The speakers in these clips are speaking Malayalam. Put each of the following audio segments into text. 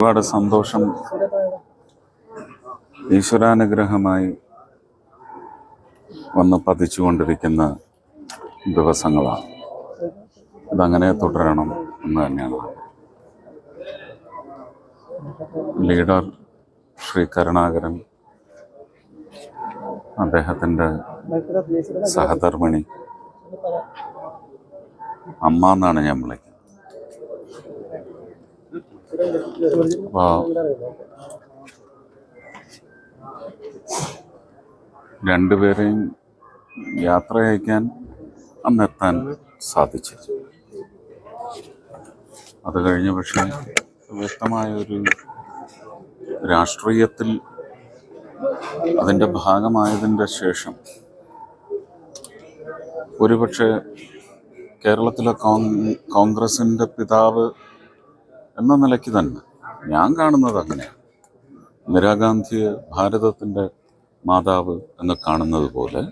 ഒരുപാട് സന്തോഷം. ഈശ്വരാനുഗ്രഹമായി വന്ന് പതിച്ചുകൊണ്ടിരിക്കുന്ന ദിവസങ്ങളാണ്. ഇതങ്ങനെ തുടരണം എന്ന് തന്നെയാണ്. ലീഡർ ശ്രീ കരുണാകരൻ അദ്ദേഹത്തിന്റെ സഹധർമ്മിണി അമ്മ എന്നാണ് ഞാൻ വിളിക്കുന്നത്. രണ്ടുപേരെയും യാത്ര അയക്കാൻ അന്നെത്താൻ സാധിച്ചു. അത് കഴിഞ്ഞ് പക്ഷേ വ്യക്തമായൊരു രാഷ്ട്രീയത്തിൽ അതിന്റെ ഭാഗമായതിന്റെ ശേഷം ഒരുപക്ഷെ കേരളത്തിലെ കോൺ- കോൺഗ്രസിന്റെ പിതാവ് എന്ന നിലയ്ക്ക് തന്നെ ഞാൻ കാണുന്നത് അങ്ങനെയാണ് ഇന്ദിരാഗാന്ധിയെ ഭാരതത്തിന്റെ മാതാവ് എന്ന് കാണുന്നത് പോലെ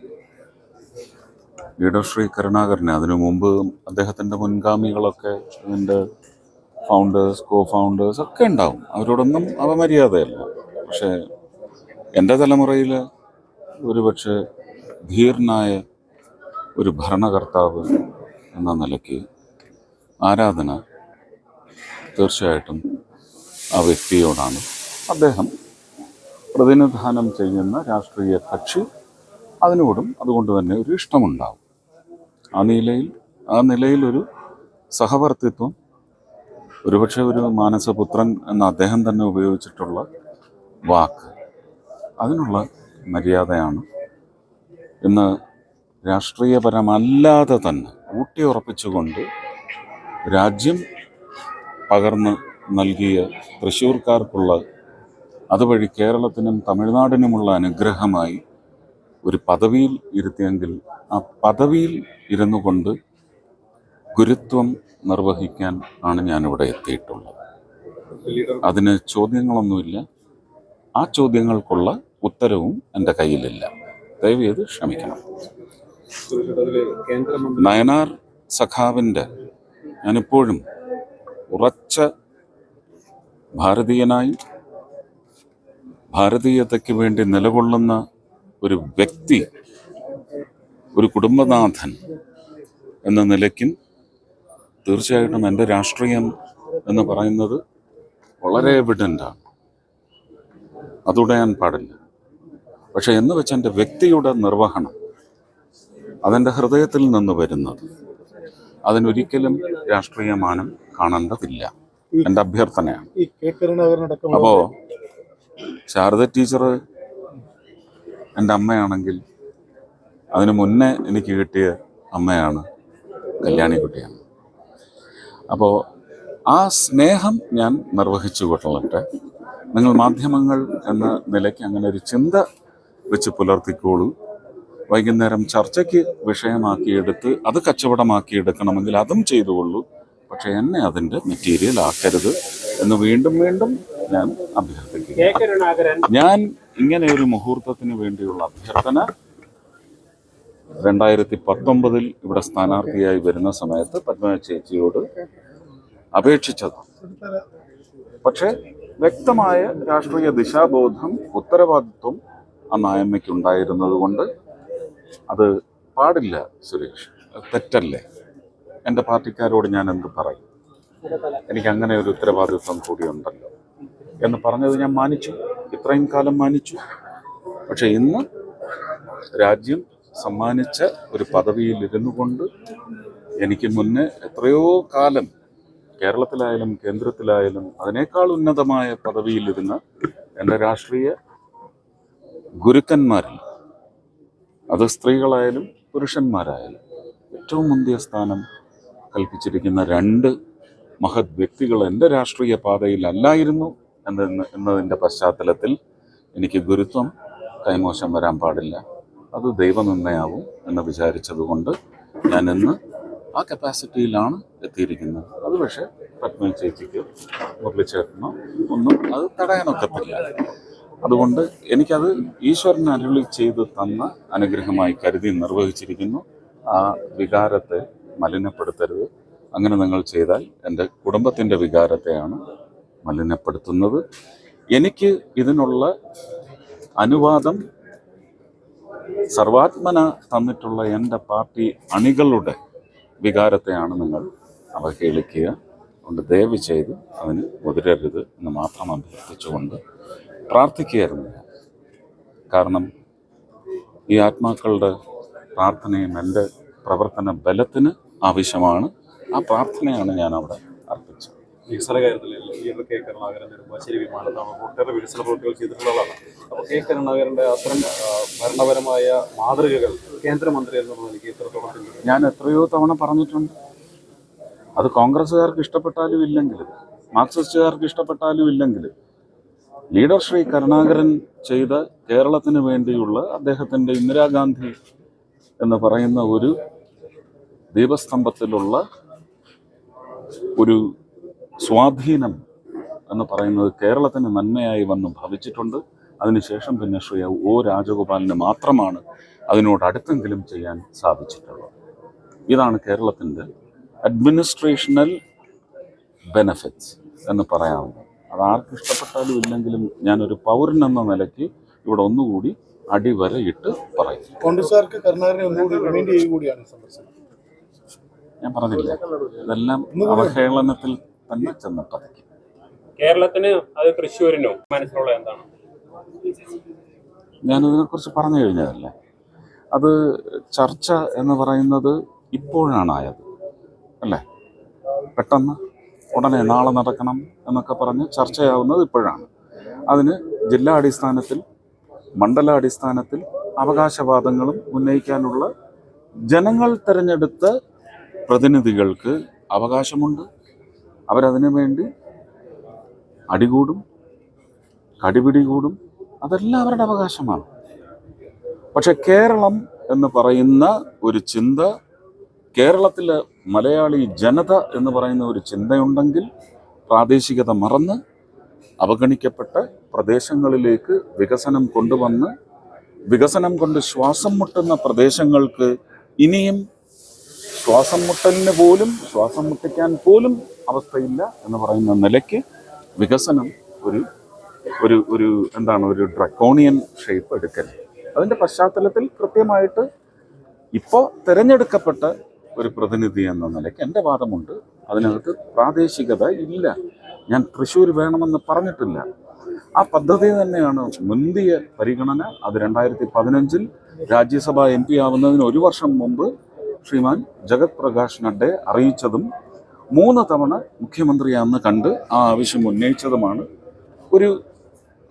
ലീഡർ ശ്രീ കരുണാകരനെ അതിനു മുമ്പ് അദ്ദേഹത്തിന്റെ മുൻഗാമികളൊക്കെ ഇതിന്റെ ഫൗണ്ടേഴ്സ് കോ ഫൗണ്ടേഴ്സ് ഒക്കെ ഉണ്ടാവും. അവരോടൊന്നും അപമര്യാദയല്ല. പക്ഷേ എന്റെ തലമുറയിൽ ഒരുപക്ഷെ ധീർനായ ഒരു ഭരണകർത്താവ് എന്ന നിലയ്ക്ക് ആരാധന തീർച്ചയായിട്ടും ആ വ്യക്തിയോടാണ് അദ്ദേഹം പ്രതിനിധാനം ചെയ്യുന്ന രാഷ്ട്രീയ കക്ഷി. അതിനോടും അതുകൊണ്ട് തന്നെ ഒരു ഇഷ്ടമുണ്ടാവും. ആ നിലയിൽ ആ നിലയിലൊരു സഹവർത്തിത്വം ഒരുപക്ഷെ ഒരു മാനസപുത്രൻ എന്ന അദ്ദേഹം തന്നെ ഉപയോഗിച്ചിട്ടുള്ള വാക്ക് അതിനുള്ള മര്യാദയാണ്. ഇന്ന് രാഷ്ട്രീയപരമല്ലാതെ തന്നെ ഊട്ടിയുറപ്പിച്ചുകൊണ്ട് രാജ്യം പകർന്ന് നൽകിയ തൃശ്ശൂർക്കാർക്കുള്ള അതുവഴി കേരളത്തിനും തമിഴ്നാടിനുമുള്ള അനുഗ്രഹമായി ഒരു പദവിയിൽ ഇരുത്തിയെങ്കിൽ ആ പദവിയിൽ ഇരുന്നു കൊണ്ട് ഗുരുത്വം നിർവഹിക്കാൻ ആണ് ഞാനിവിടെ എത്തിയിട്ടുള്ളത്. അതിന് ചോദ്യങ്ങളൊന്നുമില്ല. ആ ചോദ്യങ്ങൾക്കുള്ള ഉത്തരവും എന്റെ കയ്യിലില്ല. ദയവേത് ക്ഷമിക്കണം. നയനാർ സഖാവിന്റെ ഞാനിപ്പോഴും ഉറച്ച ഭാരതീയനായി ഭാരതീയതയ്ക്ക് വേണ്ടി നിലകൊള്ളുന്ന ഒരു വ്യക്തി ഒരു കുടുംബനാഥൻ എന്ന നിലയ്ക്കും തീർച്ചയായിട്ടും എന്റെ രാഷ്ട്രീയം എന്ന് പറയുന്നത് വളരെ എവിഡന്റാണ് അതുടയാൻ പാടില്ല. പക്ഷെ എന്ന് വെച്ച് എന്റെ വ്യക്തിയുടെ നിർവഹണം അതെന്റെ ഹൃദയത്തിൽ നിന്ന് വരുന്നത് അതിനൊരിക്കലും രാഷ്ട്രീയ മാനം കാണേണ്ടതില്ല. എന്റെ അഭ്യർത്ഥനയാണ്. അപ്പോ ശാരദ ടീച്ചർ എന്റെ അമ്മയാണെങ്കിൽ അതിനു മുന്നേ എനിക്ക് കിട്ടിയ അമ്മയാണ് കല്യാണിക്കുട്ടിയാണ് അപ്പോൾ ആ സ്നേഹം ഞാൻ നിർവഹിച്ചു കൊള്ളട്ടെ. നിങ്ങൾ മാധ്യമങ്ങൾ എന്ന നിലയ്ക്ക് അങ്ങനെ ഒരു ചിന്ത വെച്ച് പുലർത്തിക്കോളൂ. വൈകുന്നേരം ചർച്ചയ്ക്ക് വിഷയമാക്കിയെടുത്ത് അത് കച്ചവടമാക്കിയെടുക്കണമെങ്കിൽ അതും ചെയ്തുകൊള്ളൂ. പക്ഷെ എന്നെ അതിന്റെ മെറ്റീരിയൽ ആക്കരുത് എന്ന് വീണ്ടും വീണ്ടും ഞാൻ അഭ്യർത്ഥിക്കുന്നു. ഞാൻ ഇങ്ങനെ ഒരു മുഹൂർത്തത്തിന് വേണ്ടിയുള്ള അഭ്യർത്ഥന രണ്ടായിരത്തി പത്തൊമ്പതിൽ ഇവിടെ സ്ഥാനാർത്ഥിയായി വരുന്ന സമയത്ത് പത്മ ചേച്ചിയോട് അപേക്ഷിച്ചതാണ്. പക്ഷേ വ്യക്തമായ രാഷ്ട്രീയ ദിശാബോധം ഉത്തരവാദിത്വം ആ അയമ്മയ്ക്ക് ഉണ്ടായിരുന്നത് കൊണ്ട് അത് പാടില്ല സുരേഷ്. തെറ്റല്ലേ? എന്റെ പാർട്ടിക്കാരോട് ഞാൻ എന്ത് പറയും? എനിക്ക് അങ്ങനെ ഒരു ഉത്തരവാദിത്വം കൂടിയുണ്ടല്ലോ എന്ന് പറഞ്ഞത് ഞാൻ മാനിച്ചു. ഇത്രയും കാലം മാനിച്ചു. പക്ഷെ ഇന്ന് രാജ്യം സമ്മാനിച്ച ഒരു പദവിയിൽ ഇരുന്നു കൊണ്ട് എനിക്ക് മുന്നേ എത്രയോ കാലം കേരളത്തിലായാലും കേന്ദ്രത്തിലായാലും അതിനേക്കാൾ ഉന്നതമായ പദവിയിലിരുന്ന എന്റെ രാഷ്ട്രീയ ഗുരുക്കന്മാരിൽ അത് സ്ത്രീകളായാലും പുരുഷന്മാരായാലും ഏറ്റവും മുന്തിയ സ്ഥാനം കൽപ്പിച്ചിരിക്കുന്ന രണ്ട് മഹത് വ്യക്തികൾ എന്റെ രാഷ്ട്രീയ പാതയിലല്ലായിരുന്നു എന്ന എന്നതിന്റെ പശ്ചാത്തലത്തിൽ എനിക്ക് ഗുരുത്വം കൈമോശം വരാൻ പാടില്ല. അത് ദൈവനിന്നയാവും എന്ന് വിചാരിച്ചതുകൊണ്ട് ഞാൻ ഇന്ന് ആ കപ്പാസിറ്റിയിലാണ് എത്തിയിരിക്കുന്നത്. അത് പക്ഷേ പത്മ ചേച്ചിക്ക് മുരളിച്ചേട്ടനോ ഒന്നും അത് തടയാനൊക്കത്തില്ല. അതുകൊണ്ട് എനിക്കത് ഈശ്വരൻ അരുളി ചെയ്ത് തന്ന അനുഗ്രഹമായി കരുതി നിർവഹിച്ചിരിക്കുന്നു. ആ വികാരത്തെ മലിനപ്പെടുത്തരുത്. അങ്ങനെ നിങ്ങൾ ചെയ്താൽ എന്റെ കുടുംബത്തിന്റെ വികാരത്തെയാണ് മലിനപ്പെടുത്തുന്നത്. എനിക്ക് ഇതിനുള്ള അനുവാദം സർവാത്മന തന്നിട്ടുള്ള എന്റെ പാർട്ടി അണികളുടെ വികാരത്തെയാണ് നിങ്ങൾ അവഹേളിക്കുക. അതുകൊണ്ട് ദയവ് ചെയ്ത് അതിന് മുതിരരുത് എന്ന് മാത്രം അഭ്യർത്ഥിച്ചുകൊണ്ട് പ്രാർത്ഥിക്കുകയായിരുന്നു കാരണം ഈ ആത്മാക്കളുടെ പ്രാർത്ഥനയും എന്റെ പ്രവർത്തന ബലത്തിന് ആവശ്യമാണ്. ആ പ്രാർത്ഥനയാണ് ഞാൻ അവിടെ അർപ്പിച്ചത് വികസന കാര്യത്തിൽ ലീഡർ കെ കരുണാകരൻ നെടുമ്പാശ്ശേരി വിമാനത്താവളം ഒട്ടേറെ വികസന പ്രവൃത്തികൾ ചെയ്തിട്ടുള്ള അപ്പോൾ കെ കരുണാകരന്റെ അത്തരം ഭരണപരമായ മാതൃകകൾ കേന്ദ്രമന്ത്രി എന്നുള്ള നിലയ്ക്ക് എത്രത്തോളം പിന്തുണ ഞാൻ എത്രയോ തവണ പറഞ്ഞിട്ടുണ്ട്. അത് കോൺഗ്രസ്സുകാർക്ക് ഇഷ്ടപ്പെട്ടാലും ഇല്ലെങ്കിലും മാർക്സിസ്റ്റുകാർക്ക് ഇഷ്ടപ്പെട്ടാലും ഇല്ലെങ്കിലും ലീഡർ ശ്രീ കരുണാകരൻ ചെയ്ത കേരളത്തിന് വേണ്ടിയുള്ള അദ്ദേഹത്തിന്റെ ഇന്ദിരാഗാന്ധി എന്ന് പറയുന്ന ഒരു ദീപസ്തംഭത്തിലുള്ള ഒരു സ്വാധീനം എന്ന് പറയുന്നത് കേരളത്തിന് നന്മയായി വന്ന് ഭവിച്ചിട്ടുണ്ട്. അതിനുശേഷം പിന്നെ ശ്രീ ഒ രാജഗോപാലിന് മാത്രമാണ് അതിനോട് അടുത്തെങ്കിലും ചെയ്യാൻ സാധിച്ചിട്ടുള്ളത്. ഇതാണ് കേരളത്തിന്റെ അഡ്മിനിസ്ട്രേഷണൽ ബെനഫിറ്റ്സ് എന്ന് പറയാവുന്നത്. അത് ആർക്ക് ഇഷ്ടപ്പെട്ടാലും ഇല്ലെങ്കിലും ഞാനൊരു പൗരൻ എന്ന നിലയ്ക്ക് ഇവിടെ ഒന്നുകൂടി അടിവരയിട്ട് പറയും. കോൺഗ്രസ്സുകാർക്ക് കരുണാകരനെ ഒന്നുകൂടി റിമൈൻഡ് ചെയ്യുകയാണ് സന്ദർശനം. ഞാൻ പറഞ്ഞില്ല? ഇതെല്ലാം അവഹേളനത്തിൽ തന്നെ ചെന്ന് പതിക്കും കേരളത്തിന് അത് തൃശ്ശൂരിനോ മനസ്സിലുള്ള എന്താണ്? ഞാനതിനെക്കുറിച്ച് പറഞ്ഞു കഴിഞ്ഞതല്ലേ? അത് ചർച്ച എന്ന് പറയുന്നത് ഇപ്പോഴാണ് ആയത് അല്ലേ? പെട്ടെന്ന് ഉടനെ നാളെ നടക്കണം എന്നൊക്കെ പറഞ്ഞ് ചർച്ചയാവുന്നത് ഇപ്പോഴാണ്. അതിന് ജില്ലാ അടിസ്ഥാനത്തിൽ മണ്ഡലാടിസ്ഥാനത്തിൽ അവകാശവാദങ്ങളും ഉന്നയിക്കാനുള്ള ജനങ്ങൾ തിരഞ്ഞെടുത്ത പ്രതിനിധികൾക്ക് അവകാശമുണ്ട്. അവരതിനു വേണ്ടി അടികൂടും കടിപിടി കൂടും അതെല്ലാം അവരുടെ അവകാശമാണ്. പക്ഷെ കേരളം എന്ന് പറയുന്ന ഒരു ചിന്ത കേരളത്തിലെ മലയാളി ജനത എന്ന് പറയുന്ന ഒരു ചിന്തയുണ്ടെങ്കിൽ പ്രാദേശികത മറന്ന് അവഗണിക്കപ്പെട്ട പ്രദേശങ്ങളിലേക്ക് വികസനം കൊണ്ടുവന്ന് വികസനം കൊണ്ട് ശ്വാസം മുട്ടുന്ന പ്രദേശങ്ങൾക്ക് ഇനിയും ശ്വാസം മുട്ടലിന് പോലും ശ്വാസം മുട്ടിക്കാൻ പോലും അവസ്ഥയില്ല എന്ന് പറയുന്ന നിലയ്ക്ക് വികസനം ഒരു ഒരു ഒരു എന്താണ് ഒരു ഡ്രക്കോണിയൻ ഷേപ്പ് എടുക്കൽ അതിന്റെ പശ്ചാത്തലത്തിൽ കൃത്യമായിട്ട് ഇപ്പോൾ തിരഞ്ഞെടുക്കപ്പെട്ട ഒരു പ്രതിനിധി എന്ന നിലയ്ക്ക് എന്റെ വാദമുണ്ട്. അതിനകത്ത് പ്രാദേശികത ഇല്ല. ഞാൻ തൃശ്ശൂർ വേണമെന്ന് പറഞ്ഞിട്ടില്ല. ആ പദ്ധതി തന്നെയാണ് മുന്തിയ പരിഗണന. അത് രണ്ടായിരത്തി പതിനഞ്ചിൽ രാജ്യസഭ എം പി ആവുന്നതിന് ഒരു വർഷം മുമ്പ് ശ്രീമാൻ ജഗത് പ്രകാശ് നഡ്ഡയെ അറിയിച്ചതും മൂന്ന് തവണ മുഖ്യമന്ത്രിയെ അന്ന് കണ്ട് ആ ആവശ്യം ഉന്നയിച്ചതുമാണ്. ഒരു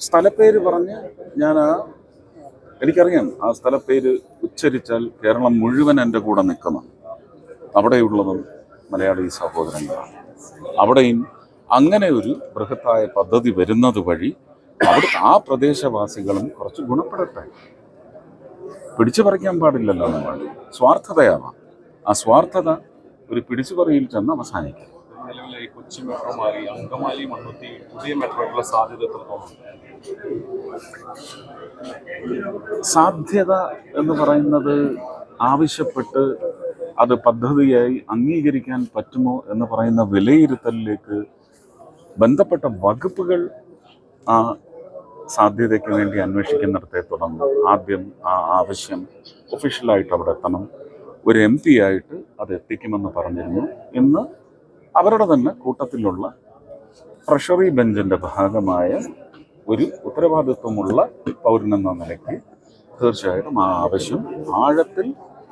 സ്ഥലപ്പേര് പറഞ്ഞ് ഞാൻ ആ എനിക്കറിയാം ആ സ്ഥലപ്പേര് ഉച്ചരിച്ചാൽ കേരളം മുഴുവൻ എന്റെ കൂടെ നിൽക്കുന്നു. അവിടെയുള്ളതും മലയാളി സഹോദരങ്ങളാണ്. അവിടെയും അങ്ങനെ ഒരു ബൃഹത്തായ പദ്ധതി വരുന്നത് വഴി അവിടെ ആ പ്രദേശവാസികളും കുറച്ച് ഗുണപ്പെടട്ടെ. പിടിച്ചു പറിക്കാൻ പാടില്ലല്ലോ നമ്മൾ. സ്വാർത്ഥതയാവാം. ആ സ്വാർത്ഥത ഒരു പിടിച്ചുപറിയിൽ ചെന്ന് അവസാനിക്കും. നിലവിലെ കൊച്ചി മെട്രോ മാറി അങ്കമാലി മണ്ണുത്തി പുതിയ മെട്രോയ്ക്കുള്ള സാധ്യത സാധ്യത എന്ന് പറയുന്നത് ആവശ്യപ്പെട്ട് അത് പദ്ധതിയായി അംഗീകരിക്കാൻ പറ്റുമോ എന്ന് പറയുന്ന വിലയിരുത്തലിലേക്ക് ബന്ധപ്പെട്ട വകുപ്പുകൾ ആ സാധ്യതയ്ക്ക് വേണ്ടി അന്വേഷിക്കുന്നിടത്തെ തുടർന്ന് ആദ്യം ആ ആവശ്യം ഒഫീഷ്യലായിട്ട് അവിടെ എത്തണം. ഒരു എം പി ആയിട്ട് അത് എത്തിക്കുമെന്ന് പറഞ്ഞിരുന്നു. ഇന്ന് അവരുടെ തന്നെ കൂട്ടത്തിലുള്ള ട്രഷറി ബെഞ്ചിന്റെ ഭാഗമായ ഒരു ഉത്തരവാദിത്വമുള്ള പൗരനെന്ന നിലയ്ക്ക് തീർച്ചയായിട്ടും ആ ആവശ്യം ആഴത്തിൽ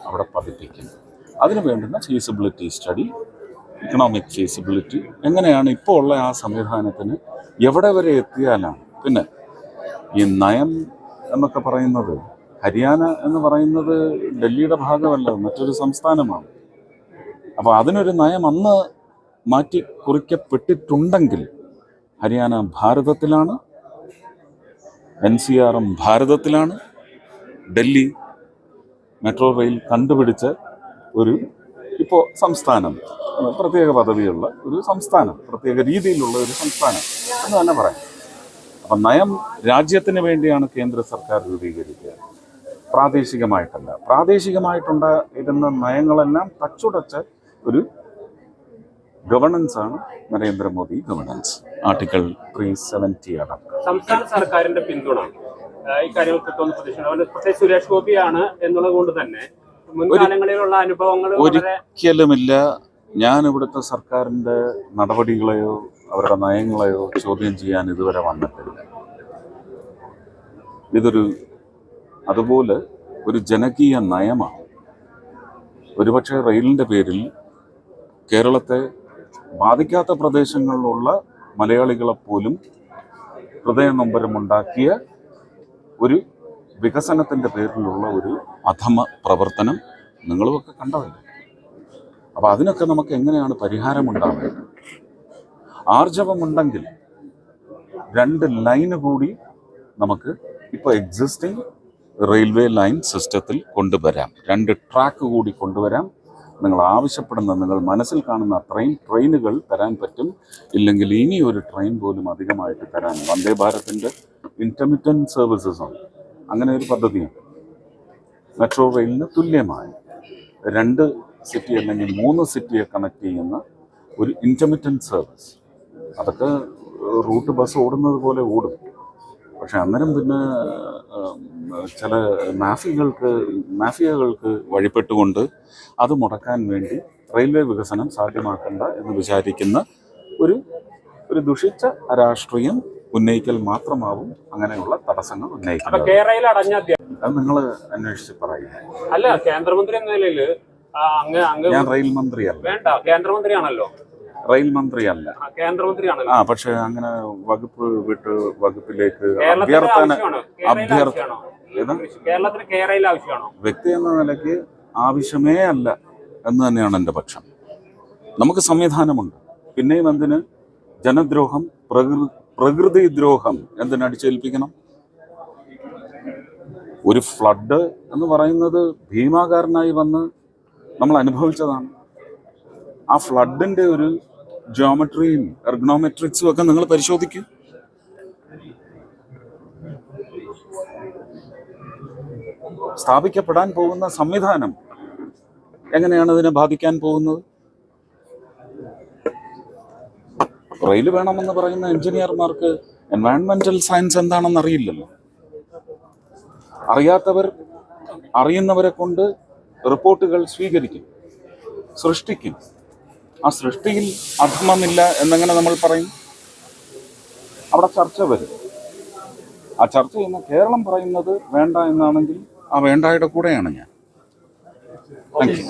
അവിടെ പതിപ്പിക്കും. അതിനു വേണ്ടുന്ന ഫീസിബിലിറ്റി സ്റ്റഡി ഇക്കണോമിക് ഫീസിബിലിറ്റി എങ്ങനെയാണ് ഇപ്പോൾ ഉള്ള ആ സംവിധാനത്തിന് എവിടെ വരെ എത്തിയാലാണ്. പിന്നെ ഈ നയം എന്നൊക്കെ പറയുന്നത് ഹരിയാന എന്ന് പറയുന്നത് ഡൽഹിയുടെ ഭാഗമല്ല മറ്റൊരു സംസ്ഥാനമാണ്. അപ്പോൾ അതിനൊരു നയം അന്ന് മാറ്റി കുറിക്കപ്പെട്ടിട്ടുണ്ടെങ്കിൽ ഹരിയാന ഭാരതത്തിലാണ് എൻ സി ആറും ഭാരതത്തിലാണ് ഡൽഹി മെട്രോ റെയിൽ കണ്ടുപിടിച്ച ഒരു ഇപ്പോൾ സംസ്ഥാനം പ്രത്യേക പദവിയുള്ള ഒരു സംസ്ഥാനം പ്രത്യേക രീതിയിലുള്ള ഒരു സംസ്ഥാനം എന്ന് തന്നെ പറയാം. അപ്പം നയം രാജ്യത്തിന് വേണ്ടിയാണ് കേന്ദ്ര സർക്കാർ രൂപീകരിക്കുക. പ്രാദേശികമായിട്ടല്ല. പ്രാദേശികമായിട്ടുണ്ട് ഇരുന്ന നയങ്ങളെല്ലാം തച്ചുടച്ച ഒരു ഗവർണൻസ് ആണ് Narendra Modi governance article three seventy അടക്കം. സംസ്ഥാന സർക്കാരിന്റെ പിന്തുണ. ഈ കാര്യങ്ങൾ കിട്ടുമെന്ന് പ്രതീക്ഷിക്കുന്നു അതുകൊണ്ട് പ്രത്യേകിച്ച് സുരേഷ് ഗോപിയാണ് എന്നുള്ളത് കൊണ്ട് തന്നെ മുൻകാലങ്ങളിലുള്ള അനുഭവങ്ങൾ ഒരിക്കലുമില്ല ഞാൻ ഇവിടുത്തെ സർക്കാരിന്റെ നടപടികളെയോ അവരുടെ നയങ്ങളെയോ ചോദ്യം ചെയ്യാൻ ഇതുവരെ വന്നിട്ടില്ല. ഇതൊരു അതുപോലെ ഒരു ജനകീയ നയമാണ്. ഒരുപക്ഷെ റെയിലിന്റെ പേരിൽ കേരളത്തെ ബാധിക്കാത്ത പ്രദേശങ്ങളിലുള്ള മലയാളികളെപ്പോലും ഹൃദയനൊമ്പരമുണ്ടാക്കിയ ഒരു വികസനത്തിന്റെ പേരിലുള്ള ഒരു അധമ പ്രവർത്തനം നിങ്ങളുമൊക്കെ കണ്ടതല്ലേ? അപ്പോൾ അതിനൊക്കെ നമുക്ക് എങ്ങനെയാണ് പരിഹാരമുണ്ടാവുന്നത് ആർജവമുണ്ടെങ്കിൽ രണ്ട് ലൈന് കൂടി നമുക്ക് ഇപ്പോൾ എക്സിസ്റ്റിംഗ് റെയിൽവേ ലൈൻ സിസ്റ്റത്തിൽ കൊണ്ടുവരാം. രണ്ട് ട്രാക്ക് കൂടി കൊണ്ടുവരാം. നിങ്ങൾ ആവശ്യപ്പെടുന്ന നിങ്ങൾ മനസ്സിൽ കാണുന്ന അത്രയും ട്രെയിനുകൾ തരാൻ പറ്റും. ഇല്ലെങ്കിൽ ഇനി ഒരു ട്രെയിൻ പോലും അധികമായിട്ട് തരാൻ വന്ദേ ഭാരതിന്റെ ഇന്റർമിറ്റന്റ് സർവീസസ് ഉണ്ട്. അങ്ങനെ ഒരു പദ്ധതിയാണ് മെട്രോ റെയിലിന് തുല്യമായി. രണ്ട് സിറ്റി അല്ലെങ്കിൽ മൂന്ന് സിറ്റിയെ കണക്ട് ചെയ്യുന്ന ഒരു ഇന്റർമിറ്റന്റ് സർവീസ് അതൊക്കെ റൂട്ട് ബസ് ഓടുന്നത് പോലെ ഓടും. പക്ഷെ അന്നേരം പിന്നെ ചില മാഫിയകൾക്ക് മാഫിയകൾക്ക് വഴിപ്പെട്ടുകൊണ്ട് അത് മുടക്കാൻ വേണ്ടി റെയിൽവേ വികസനം സാധ്യമാക്കണ്ട എന്ന് വിചാരിക്കുന്ന ഒരു ഒരു ദുഷിച്ച രാഷ്ട്രീയം ഉന്നയിക്കൽ മാത്രമാവും അങ്ങനെയുള്ള തടസ്സങ്ങൾ ഉന്നയിക്കുന്നത്. അത് നിങ്ങൾ അന്വേഷിച്ച് പറയുക. അല്ല കേന്ദ്രമന്ത്രി എന്ന നിലയിൽ ഞാൻ റെയിൽ മന്ത്രിയാണ് വേണ്ട കേന്ദ്രമന്ത്രിയാണല്ലോ. റെയിൽ മന്ത്രിയല്ല. കേന്ദ്രമന്ത്രിയാണ് ആ പക്ഷെ അങ്ങനെ വകുപ്പ് വിട്ട് വകുപ്പിലേക്ക് അഭ്യർത്ഥന അഭ്യർത്ഥന ആവശ്യമാണോ? കേരളത്തിന് കേരളയിൽ ആവശ്യമാണോ? വ്യക്തി എന്ന നിലയ്ക്ക് ആവശ്യമേ അല്ല എന്ന് തന്നെയാണ് എന്റെ പക്ഷം. നമുക്ക് സംവിധാനമുണ്ട്. പിന്നെയും എന്തിന്? ജനദ്രോഹം പ്രകൃതി പ്രകൃതിദ്രോഹം എന്തിനടിച്ചേൽപ്പിക്കണം ഒരു ഫ്ലഡ് എന്ന് പറയുന്നത് ഭീമാകാരനായി വന്ന് നമ്മൾ അനുഭവിച്ചതാണ്. ആ ഫ്ലഡിന്റെ ഒരു ജോമെട്രിയും എർഗണോമെട്രിക്സും ഒക്കെ നിങ്ങൾ പരിശോധിക്കും. സ്ഥാപിക്കപ്പെടാൻ പോകുന്ന സംവിധാനം എങ്ങനെയാണ് അതിനെ ബാധിക്കാൻ പോകുന്നത്? റെയിൽ വേണമെന്ന് പറയുന്ന എഞ്ചിനീയർമാർക്ക് എൻവയൺമെന്റൽ സയൻസ് എന്താണെന്ന് അറിയില്ലല്ലോ. അറിയാത്തവർ അറിയുന്നവരെ കൊണ്ട് റിപ്പോർട്ടുകൾ സ്വീകരിക്കും സൃഷ്ടിക്കും. ആ സൃഷ്ടിയിൽ അധമമില്ല എന്നെങ്ങനെ നമ്മൾ പറയും? അവിടെ ചർച്ച വരും. ആ ചർച്ച ചെയ്യുന്ന കേരളം പറയുന്നത് വേണ്ട എന്നാണെങ്കിൽ ആ വേണ്ടായുടെ കൂടെയാണ് ഞാൻ. Thank you